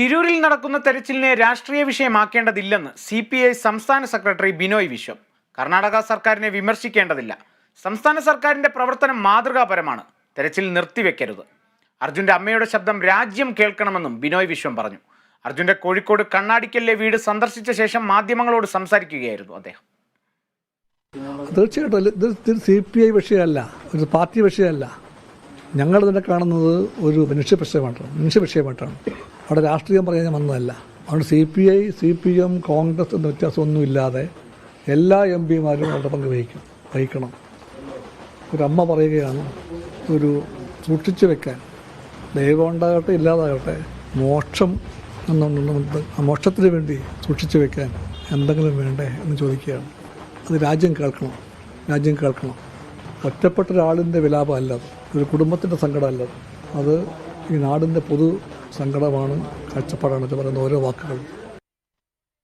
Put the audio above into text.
ശിരൂരിൽ നടക്കുന്ന തെരച്ചിലിനെ രാഷ്ട്രീയ വിഷയമാക്കേണ്ടതില്ലെന്ന് സി പി ഐ സംസ്ഥാന സെക്രട്ടറി ബിനോയ് വിശ്വം. കർണാടക സർക്കാരിനെ വിമർശിക്കേണ്ടതില്ല. സംസ്ഥാന സർക്കാരിന്റെ പ്രവർത്തനം മാതൃകാപരമാണ്. തെരച്ചിൽ നിർത്തിവെക്കരുത്. അർജുന്റെ അമ്മയുടെ ശബ്ദം രാജ്യം കേൾക്കണമെന്നും ബിനോയ് വിശ്വം പറഞ്ഞു. അർജുന്റെ കോഴിക്കോട് കണ്ണാടിക്കലിലെ വീട് സന്ദർശിച്ച ശേഷം മാധ്യമങ്ങളോട് സംസാരിക്കുകയായിരുന്നു അദ്ദേഹം. തീർച്ചയായിട്ടും. ഇത് സി പി ഐ വിഷയമല്ല. ഒരു പാർട്ടി വിഷയമല്ല. ഞങ്ങൾ ഇതിനെ കാണുന്നത് ഒരു മനുഷ്യ വിഷയമായിട്ടാണ് അവിടെ രാഷ്ട്രീയം പറയാൻ വന്നതല്ല. അതുകൊണ്ട് C P I C P M Congress എന്ന വ്യത്യാസമൊന്നുമില്ലാതെ എല്ലാ എം പിമാരും അവരുടെ പങ്ക് വഹിക്കും. വഹിക്കണം. അമ്മ പറയുകയാണ് ഒരു സൂക്ഷിച്ചു വെക്കാൻ. ദൈവം ഉണ്ടാകട്ടെ ഇല്ലാതാകട്ടെ മോക്ഷം എന്നുള്ളത് ആ മോക്ഷത്തിന് വേണ്ടി സൂക്ഷിച്ചു വെക്കാൻ എന്തെങ്കിലും വേണ്ടേ എന്ന് ചോദിക്കുകയാണ്. അത് രാജ്യം കേൾക്കണം. രാജ്യം കേൾക്കണം. ഒറ്റപ്പെട്ട ഒരാളിന്റെ വിലാപമല്ല അത് ഒരു കുടുംബത്തിന്റെ സങ്കടമല്ല അത് ഈ നാടിന്റെ പൊതു സങ്കടമാണ് കാഴ്ചപ്പാടാണ് പറയുന്ന ഓരോ വാക്കുകളും.